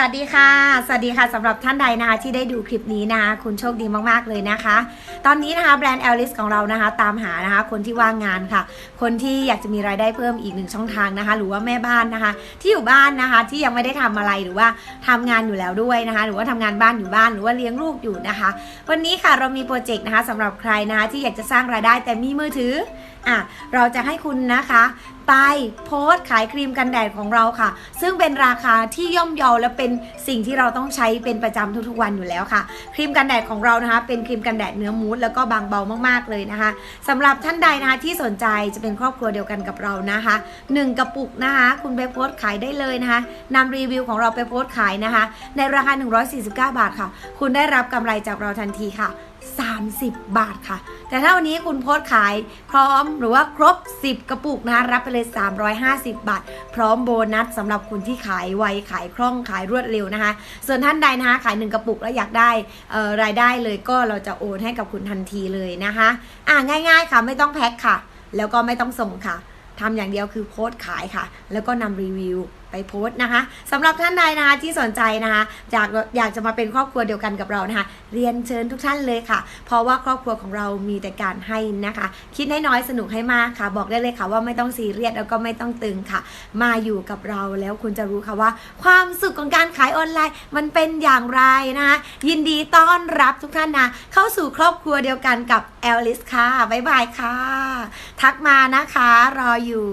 สวัสดีค่ะ สวัสดีค่ะสำหรับท่านใดนะคะที่ได้ดูคลิปนี้นะคะคุณโชคดีมากๆเลยนะคะ ตอนนี้นะคะแบรนด์ Alice ของเรานะคะ ตามหานะคะคนที่ว่างงานค่ะ คนที่อยากจะมีรายได้เพิ่มอีกหนึ่งช่องทางนะคะ หรือว่าแม่บ้านนะคะ ที่อยู่บ้านนะคะที่ยังไม่ได้ทำอะไรหรือว่าทำงานอยู่แล้วด้วยนะคะ หรือว่าทำงานบ้านอยู่บ้านหรือว่าเลี้ยงลูกอยู่นะคะ วันนี้ค่ะเรามีโปรเจกต์นะคะสำหรับใครนะคะที่อยากจะสร้างรายได้แต่มีมือถืออะเราจะให้คุณนะคะไปโพสต์ขายครีมกันแดดของเราค่ะ ซึ่งเป็นราคาที่ย่อมเยาและเป็นสิ่งที่เราต้องใช้เป็นประจำทุกๆวันอยู่แล้วค่ะ ครีมกันแดดของเรานะคะเป็นครีมกันแดดเนื้อมูสแล้วก็บางเบามากๆเลยนะคะสำหรับท่านใดนะคะที่สนใจจะเป็นครอบครัวเดียวกันกับเรานะคะหนึ่งกระปุกนะคะ คุณไปโพสต์ขายได้เลยนะคะนำรีวิวของเราไปโพสต์ขายนะคะ ในราคา 149 บาทค่ะ คุณได้รับกำไรจากเราทันทีค่ะ 30 บาทค่ะ แต่ถ้าวันนี้คุณโพสขายพร้อมหรือว่าครบ 10 กระปุกนะคะรับไปเลย 350 บาท พร้อมโบนัสสำหรับคุณที่ขายไวขายคล่องขายรวดเร็วนะคะ ส่วนท่านใดนะคะขาย 1 กระปุกแล้วอยากได้รายได้เลยก็เราจะโอนให้กับคุณทันทีเลยนะคะอะง่าย ๆ ค่ะไม่ต้องแพ็คค่ะ แล้วก็ไม่ต้องส่งค่ะทำอย่างเดียวคือโพสขายค่ะ แล้วก็นำรีวิวไปโพสต์นะคะสำหรับท่านใดนะคะที่สนใจนะคะอยากอยากจะมาเป็นครอบครัวเดียวกันกับเรานะคะ เรียนเชิญทุกท่านเลยค่ะ เพราะว่าครอบครัวของเรามีแต่การให้นะคะ คิดให้น้อยสนุกให้มากค่ะ บอกได้เลยค่ะว่าไม่ต้องซีเรียสแล้วก็ไม่ต้องตึงค่ะ มาอยู่กับเราแล้วคุณจะรู้ค่ะว่า ความสุขของการขายออนไลน์ มันเป็นอย่างไรนะคะยินดีต้อนรับทุกท่านนะเข้าสู่ครอบครัวเดียวกันกับแอลลิสค่ะบ๊ายบายค่ะ ทักมานะคะรออยู่